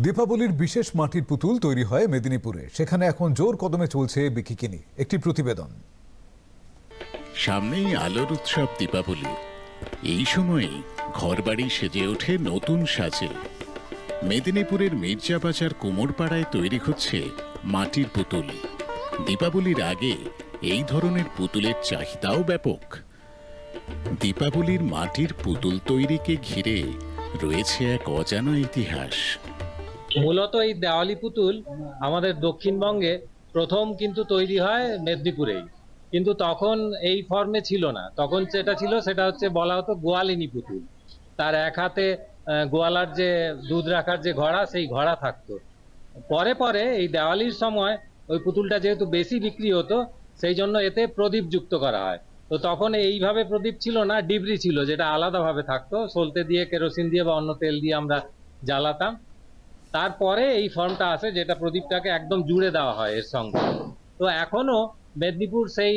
দীপাবলির বিশেষ মাটির পুতুল তৈরি হয় মেদিনীপুরে। সেখানে এখন জোর কদমে চলছে বিকিকিনি একটি প্রতিবেদন। সামনেই আলোর উৎসব দীপাবলি। এই সময়ে ঘরবাড়ি সেজে ওঠে নতুন সাজে। মেদিনীপুরের মির্জাবাজার কুমোরপাড়ায় তৈরি হচ্ছে মাটির পুতুল। দীপাবলির আগে এই ধরনের পুতুলের চাহিদাও ব্যাপক। দীপাবলির মাটির পুতুল তৈরিকে ঘিরে রয়েছে এক অজানা ইতিহাস। মূলত এই দেওয়ালি পুতুল আমাদের দক্ষিণবঙ্গে প্রথম কিন্তু তৈরি হয় মেদিনীপুরেই। কিন্তু তখন এই ফর্মে ছিল না। তখন যেটা ছিল সেটা হচ্ছে বলা হতো গোয়ালিনী পুতুল। তার এক হাতে গোয়ালার যে দুধ রাখার যে ঘড়া, সেই ঘড়া থাকতো। পরে পরে এই দেওয়ালির সময় ওই পুতুলটা যেহেতু বেশি বিক্রি হতো, সেই জন্য এতে প্রদীপ যুক্ত করা হয়। তো তখন এইভাবে প্রদীপ ছিল না, ডিবরি ছিল, যেটা আলাদাভাবে থাকতো। সলতে দিয়ে কেরোসিন দিয়ে বা অন্য তেল দিয়ে আমরা জ্বালাতাম। তারপরে এই ফর্মটা আছে যেটা প্রদীপটাকে একদম জুড়ে দেওয়া হয় এর সঙ্গে। তো এখনও মেদিনীপুর সেই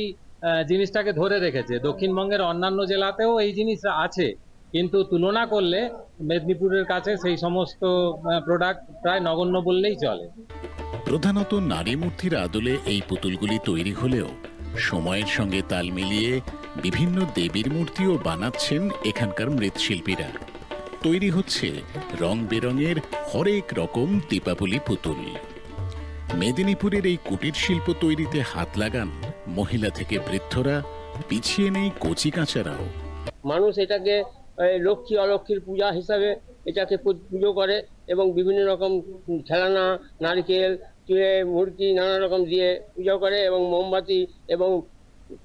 জিনিসটাকে ধরে রেখেছে। দক্ষিণবঙ্গের অন্যান্য জেলাতেও এই জিনিস আছে। কিন্তু তুলনা করলে মেদিনীপুরের কাছে সেই সমস্ত প্রোডাক্ট প্রায় নগণ্য বললেই চলে। প্রধানত নারী মূর্তির আদলে এই পুতুলগুলি তৈরি হলেও সময়ের সঙ্গে তাল মিলিয়ে বিভিন্ন দেবীর মূর্তিও বানাচ্ছেন এখানকার মৃৎশিল্পীরা। তৈরি হচ্ছে রং বেরঙের হরেক রকম দীপাবলি পুতুল। মেদিনীপুরের এই কুটির শিল্প তৈরিতে হাত লাগান মহিলা থেকে বৃদ্ধরা পিছিয়ে নেই কচি কাঁচারাও। মানুষ এটাকে লক্ষ্মী অলক্ষ্মীর পূজা হিসাবে এটাকে পুজো করে এবং বিভিন্ন রকম খেলানা নারকেল চুড়ে মূর্তি নানা রকম দিয়ে পুজো করে এবং মোমবাতি এবং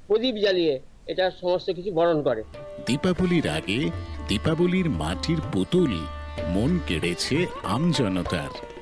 প্রদীপ জ্বালিয়ে এটা সমস্ত কিছু বরণ করে। দীপাবলির আগে দীপাবলির মাটির পুতুল মন কেড়েছে আমজনতার।